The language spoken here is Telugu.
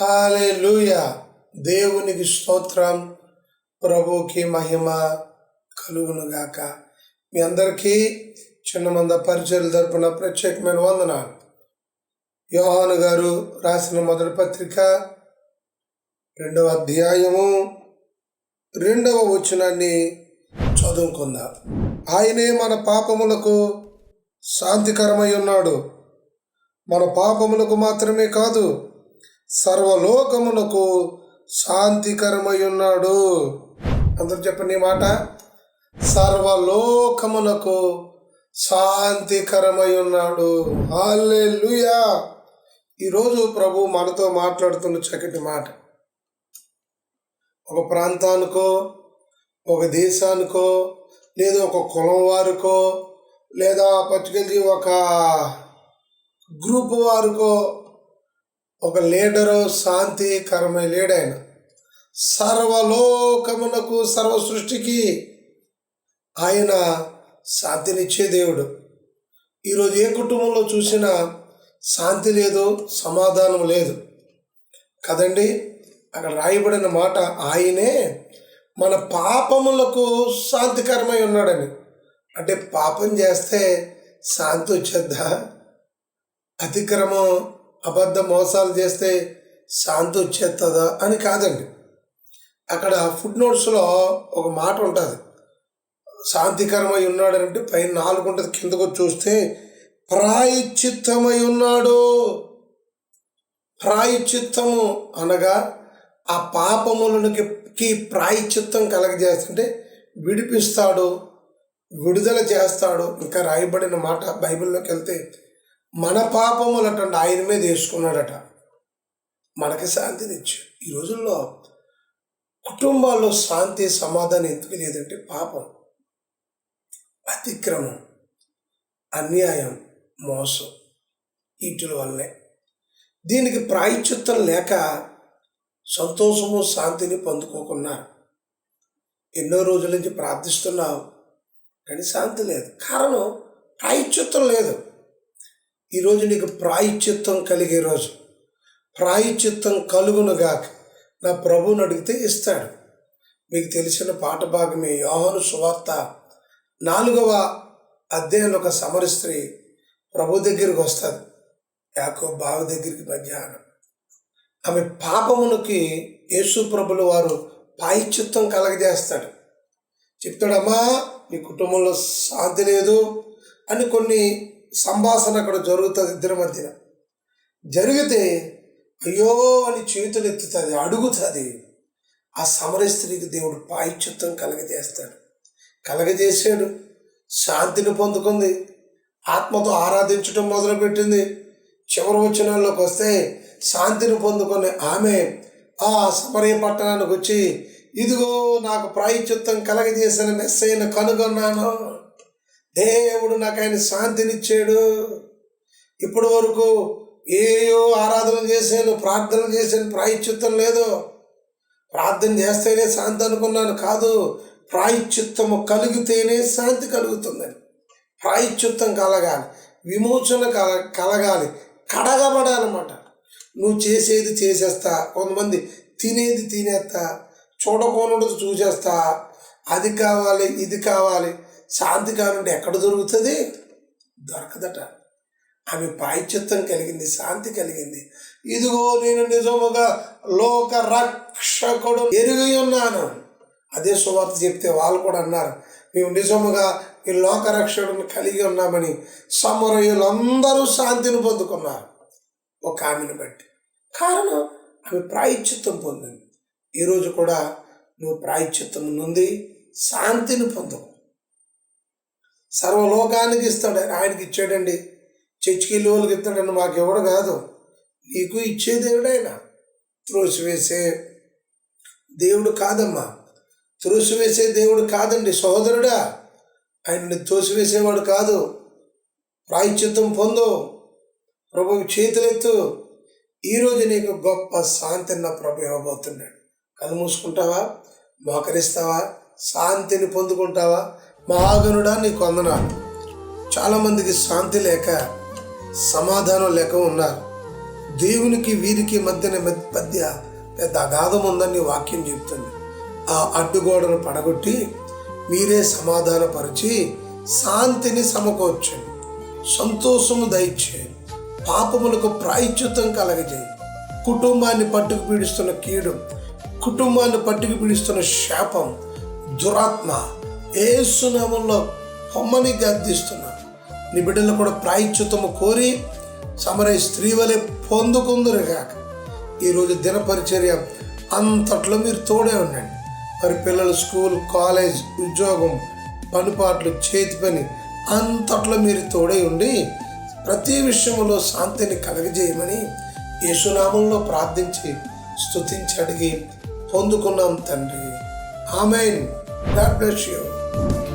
హాలే దేవునికి స్తోత్రం. ప్రభుకి మహిమ కలుగునుగాక మీ అందరికీ చిన్న మంద పరిచయలు తరపున ప్రత్యేకమైన వందనాలు. యోహాను గారు రాసిన మొదటి పత్రిక రెండవ అధ్యాయము రెండవ వచనాన్ని చదువుకుందాం. ఆయనే మన పాపములకు శాంతికరమై ఉన్నాడు. మన పాపములకు మాత్రమే కాదు సర్వలోకమునకు శాంతికరమై ఉన్నాడు అందరు చెప్పండి మాట. సర్వలోకమునకు శాంతికరమై ఉన్నాడు హాలెలుయా ఈరోజు ప్రభు మనతో మాట్లాడుతున్న చక్కటి మాట. ఒక ప్రాంతానికో ఒక దేశానికో లేదా ఒక కులం వారికో లేదా పట్టుకెళ్ళి ఒక గ్రూప్ వారికో ఒక లీడరు శాంతికరమైన లీడైన సర్వలోకమునకు సర్వ సృష్టికి ఆయన శాంతినిచ్చే దేవుడు. ఈరోజు ఏ కుటుంబంలో చూసినా శాంతి లేదు సమాధానం లేదు. కదండి అక్కడ రాయబడిన మాట ఆయనే మన పాపములకు శాంతికరమై ఉన్నాడని. అంటే పాపం చేస్తే శాంతి వచ్చేద్దా? అతిక్రమం అబద్ధ మోసాలు చేస్తే శాంతి వచ్చేస్తుందా అని కాదండి. అక్కడ ఫుడ్ నోట్స్లో ఒక మాట ఉంటుంది. శాంతికరమై ఉన్నాడు అంటే పైన నాలుగు ఉంటుంది. కిందకు చూస్తే ప్రాయచిత్తమై ఉన్నాడు. ప్రాయచిత్తము అనగా ఆ పాపములకి ప్రాయచిత్తం కలగజేస్తుంటే విడిపిస్తాడు విడుదల చేస్తాడు. ఇంకా రాయబడిన మాట బైబిల్లోకి వెళ్తే మన పాపములట ఆయన మీద వేసుకున్నాడట. మనకి శాంతినిచ్చు ఈ రోజుల్లో కుటుంబాల్లో శాంతి సమాధానం ఎందుకు లేదంటే పాపం అతిక్రమం అన్యాయం మోసం వీటి వల్లే దీనికి ప్రాయచిత్తం లేక సంతోషము శాంతిని పొందుకోకున్నారు ఎన్నో రోజుల నుంచి ప్రార్థిస్తున్నావు కానీ శాంతి లేదు. కారణం ప్రాయచిత్తం లేదు. ఈరోజు నీకు ప్రాయచిత్తం కలిగే రోజు. ప్రాయచిత్తం కలుగునుగాక నా ప్రభువుని అడిగితే ఇస్తాడు. మీకు తెలిసిన పాట భాగమే యోహను సువార్త నాలుగవ అధ్యాయంలో ఒక సమర స్త్రీ ప్రభు దగ్గరికి వస్తుంది. యాకో బావి దగ్గరికి మధ్యాహ్నం. ఆమె పాపమునికి యేసు ప్రభులు వారు పాయిచిత్వం కలగజేస్తాడు. చెప్తాడమ్మా నీ కుటుంబంలో శాంతి లేదు అని కొన్ని సంభాషణ అక్కడ జరుగుతుంది ఇద్దరి మధ్యన జరిగితే అయ్యో అని చేతులు ఎత్తుతుంది అడుగుతుంది. ఆ సమర స్త్రీకి దేవుడు పాయిచ్యుత్వం కలగజేస్తాడు. కలగజేసాడు శాంతిని పొందుకుంది. ఆత్మతో ఆరాధించడం మొదలుపెట్టింది. చివరి వచనాల్లోకి వస్తే శాంతిని పొందుకునే ఆమె ఆ సమరయ పట్టణానికి వచ్చి ఇదిగో నాకు ప్రాయచిత్తం కలగజేసిన మెస్సైన కనుగొన్నాను. దేవుడు నాకు ఆయన శాంతినిచ్చాడు. ఇప్పటి వరకు ఏయో ఆరాధన చేశాను ప్రార్థన చేశాను ప్రాయశ్చిత్తం లేదు. ప్రార్థన చేస్తేనే శాంతి అనుకున్నాను కాదు ప్రాయశ్చిత్తము కలిగితేనే శాంతి కలుగుతుందని ప్రాయశ్చిత్తం కలగాలి విమోచన కల కలగాలి కడగబడాలన్నమాట. నువ్వు చేసేది చేసేస్తా కొంతమంది తినేది తినేస్తా చూడకూడదు చూసేస్తా అది కావాలి ఇది కావాలి శాంతి కానుండి ఎక్కడ దొరుకుతుంది? దొరకదట. ఆమె పాయిచిత్వం కలిగింది శాంతి కలిగింది. ఇదిగో నేను నిజముగా లోక రక్షకుడు ఎరిగి ఉన్నాను. అదే సువార్త చెప్తే వాళ్ళు కూడా అన్నారు మేము నిజముగా ఈ లోక రక్షకుడిని కలిగి ఉన్నామని సమరయులందరూ శాంతిని పొందుకున్నారు. ఒక ఆమెను బట్టి. కారణం ఆమె ప్రాయచిత్తం పొందింది. ఈరోజు కూడా నువ్వు ప్రాయచిత్తం నుండి శాంతిని పొందు సర్వలోకానికి ఇస్తాడు. ఆయనకి ఇచ్చాడండి. చర్చికి లోలకి ఇస్తాడని మాకు ఎవడు కాదు. నీకు ఇచ్చే దేవుడు ఆయన. త్రోసివేసే దేవుడు కాదమ్మా. త్రోసివేసే దేవుడు కాదండి. సహోదరుడా ఆయన్ని తోసివేసేవాడు కాదు. ప్రాయచిత్తం పొందు. ప్రభు చేతులెత్తు. ఈరోజు నీకు గొప్ప శాంతిని నా ప్రభు ఇవ్వబోతున్నాడు. కళ్ళు మూసుకుంటావా? మోకరిస్తావా? శాంతిని పొందుకుంటావా? మహాగనుడా నీ కొందనాడు చాలామందికి శాంతి లేక సమాధానం లేక ఉన్నారు. దేవునికి వీరికి మధ్యన మధ్య పెద్ద అగాధం ఉందని వాక్యం చెప్తుంది. ఆ అడ్డుగోడను పడగొట్టి మీరే సమాధానపరిచి శాంతిని సమకూర్చండి. సంతోషము దయచేయండి. పాపములకు ప్రాయశ్చిత్తం కలగజేయండి. కుటుంబాన్ని పట్టుకు పీడిస్తున్న కీడు కుటుంబాన్ని పట్టుకు పీడిస్తున్న శాపం దురాత్మ ఏసునామంలో పొమ్మని గర్దిస్తున్నాను నీ బిడ్డలు కూడా ప్రాయశ్చిత్తము కోరి సమరయ స్త్రీ వలె పొందుకుందరు కాక ఈరోజు దినపరిచర్య అంతట్లో మీరు తోడే ఉండండి. మరి పిల్లలు స్కూల్ కాలేజ్ ఉద్యోగం పనిపాట్లు చేతి పని అంతట్లో మీరు తోడై ఉండి ప్రతి విషయంలో శాంతిని కలగజేయమని యేసునామంలో ప్రార్థించి స్తుతించి అడిగి పొందుకున్నాం తండ్రి. Amen. God bless you. you